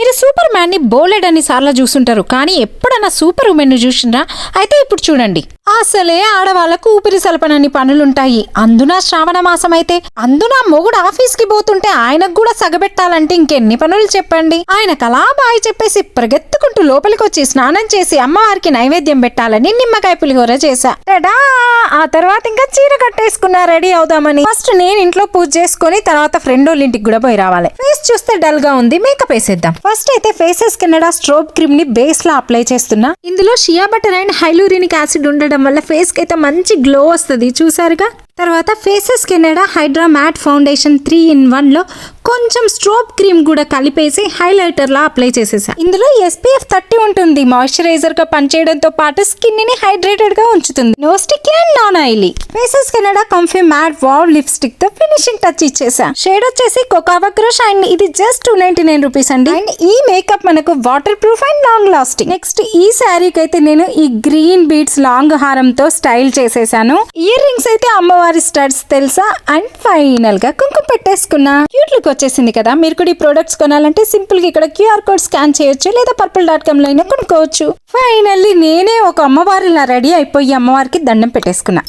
మీరు సూపర్ మ్యాన్ని బోలెడ్ అని సార్లు చూసుంటారు కానీ ఎప్పుడన్నా సూపర్ ఉమెన్ని చూసిండ్రా? అయితే ఇప్పుడు చూడండి. అసలే ఆడవాళ్ళకు ఊపిరి సలపనన్ని పనులుంటాయి. అందున శ్రావణ మాసం అయితే? అందున మొగుడు ఆఫీస్కి పోతుంటే ఆయనకు కూడా సగబెట్టాలంటే ఇంకెన్ని పనులు చెప్పండి? ఆయన కలా బాయి చెప్పేసి పరిగెత్తుకు లోపలికి వచ్చి స్నానం చేసి అమ్మవారికి నైవేద్యం పెట్టాలని నిమ్మకాయ పులిహోర చేశా. టడా! ఆ తర్వాత ఇంకా చీర కట్టేసుకున్నా రెడీ అవుదామని. ఫస్ట్ నేను ఇంట్లో పూజ చేసుకొని తర్వాత ఫ్రెండ్ వాళ్ళ ఇంటికి కూడా పోయి రావాలి. ఫేస్ చూస్తే డల్గా ఉంది మేకప్ వేసేద్దాం. ఫస్ట్ అయితే ఫేసెస్ కెనడా స్ట్రోబ్ క్రీమ్ని బేస్ లా అప్లై చేస్తున్నా. ఇందులో shea butter and hyaluronic acid ఉండడం వల్ల ఫేస్కి అయితే మంచి గ్లో వస్తుంది. చూసారుగా తర్వాత faces Canada hydra matte foundation three in వన్లో కొంచెం స్ట్రోబ్ క్రీమ్ కూడా కలిపేసి హైలైటర్లా అప్లై చేసేసా. ఇందులో ఎస్పీఎఫ్ థర్టీ ఉంటుంది. మాయిశ్చరైజర్గా పనిచేయడంతో పాటు స్కిన్ని హైడ్రేటెడ్గా గా ఉంచుతుంది. No stick and non oily. Faces Canada comfy matte wow లిప్స్టిక్తో finishing touch ఇచ్చేసా. షేడ్ వచ్చేసి కోకావా క్రష్ అండ్ ఇది just two ninety nine rupees అండి. అండ్ ఈ మేకప్ మనకు water proof and long lasting. Next ఈ శారీకి అయితే నేను ఈ గ్రీన్ బీడ్స్ లాంగ్ హారంతో స్టైల్ చేసేసాను. ఇయర్ రింగ్స్ అయితే అమ్మవారి స్టడ్స్ తెలుసా? అండ్ ఫైనల్గా కుంకుమ పెట్టేసుకున్నా. క్యూట్ లుక్ వచ్చేసింది కదా. మీరు కూడా ఈ ప్రొడక్ట్స్ కొనాలంటే సింపుల్గా ఇక్కడ క్యూఆర్ కోడ్ స్కాన్ చేయొచ్చు లేదా పర్పుల్ డాట్ కామ్లో అయినా కొనుక్కోవచ్చు. ఫైనల్లీ నేనే ఒక అమ్మవారిలా రెడీ అయిపోయి అమ్మవారికి దండం పెట్టేసుకున్నా.